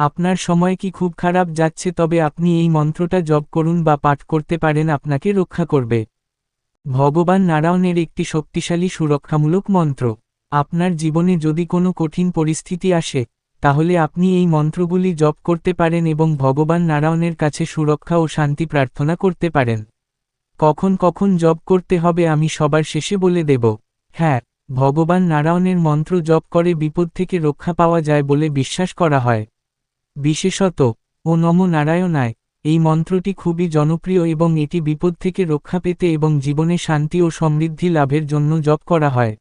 আপনার সময় কি খুব খারাপ যাচ্ছে তবে আপনি এই মন্ত্রটা জপ করুন বা পাঠ করতে পারেন, আপনাকে রক্ষা করবে। ভগবান নারায়ণের একটি শক্তিশালী সুরক্ষামূলক মন্ত্র। আপনার জীবনে যদি কোনো কঠিন পরিস্থিতি আসে, তাহলে আপনি এই মন্ত্রগুলি জপ করতে পারেন এবং ভগবান নারায়ণের কাছে সুরক্ষা ও শান্তি প্রার্থনা করতে পারেন। কখন কখন জপ করতে হবে আমি সবার শেষে বলে দেব। হ্যাঁ ভগবান নারায়ণের মন্ত্র জপ করে বিপদ থেকে রক্ষা পাওয়া যায় বলে বিশ্বাস করা হয়। বিশেষত, ও নম নারায়ণায়, এই মন্ত্রটি খুবই জনপ্রিয় এবং এটি বিপদ থেকে রক্ষা পেতে এবং জীবনে শান্তি ও সমৃদ্ধি লাভের জন্য জপ করা হয়।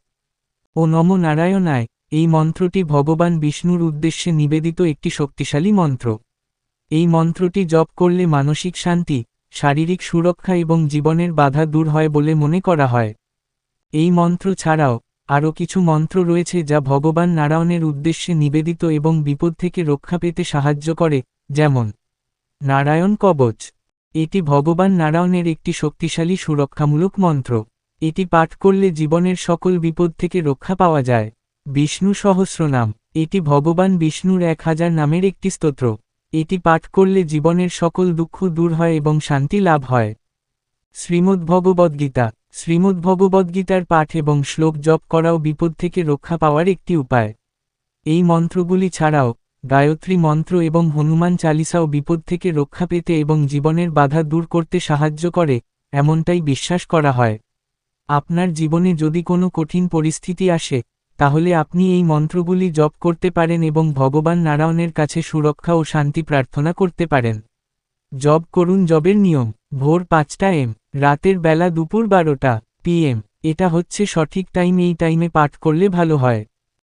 ও নম নারায়ণায়, এই মন্ত্রটি ভগবান বিষ্ণুর উদ্দেশ্যে নিবেদিত একটি শক্তিশালী মন্ত্র। এই মন্ত্রটি জপ করলে মানসিক শান্তি, শারীরিক সুরক্ষা এবং জীবনের বাধা দূর হয় বলে মনে করা হয়। এই মন্ত্র ছাড়াও আরও কিছু মন্ত্র রয়েছে যা ভগবান নারায়ণের উদ্দেশ্যে নিবেদিত এবং বিপদ থেকে রক্ষা পেতে সাহায্য করে, যেমন, নারায়ণ কবচ। এটি ভগবান নারায়ণের একটি শক্তিশালী সুরক্ষামূলক মন্ত্র। এটি পাঠ করলে জীবনের সকল বিপদ থেকে রক্ষা পাওয়া যায়। বিষ্ণু সহস্রনাম। এটি ভগবান বিষ্ণুর এক হাজার নামের একটি স্তোত্র। এটি পাঠ করলে জীবনের সকল দুঃখ দূর হয় এবং শান্তি লাভ হয়। শ্রীমদ্ভগবদ্গীতা। শ্রীমদ্ভগবদ্গীতার পাঠ এবং শ্লোক জপ করাও বিপদ থেকে রক্ষা পাওয়ার একটি উপায়। এই মন্ত্রগুলি ছাড়াও, গায়ত্রী মন্ত্র এবং হনুমান চালিসাও বিপদ থেকে রক্ষা পেতে এবং জীবনের বাধা দূর করতে সাহায্য করে, এমনটাই বিশ্বাস করা হয়। আপনার জীবনে যদি কোনো কঠিন পরিস্থিতি আসে, তাহলে আপনি এই মন্ত্রগুলি জপ করতে পারেন এবং ভগবান নারায়ণের কাছে সুরক্ষা ও শান্তি প্রার্থনা করতে পারেন। জব করুন জবের নিয়ম, ভোর পাঁচটা এম। রাতের বেলা দুপুর বারোটা পিএম এটা হচ্ছে সঠিক টাইম এই টাইমে পাঠ করলে ভালো হয়।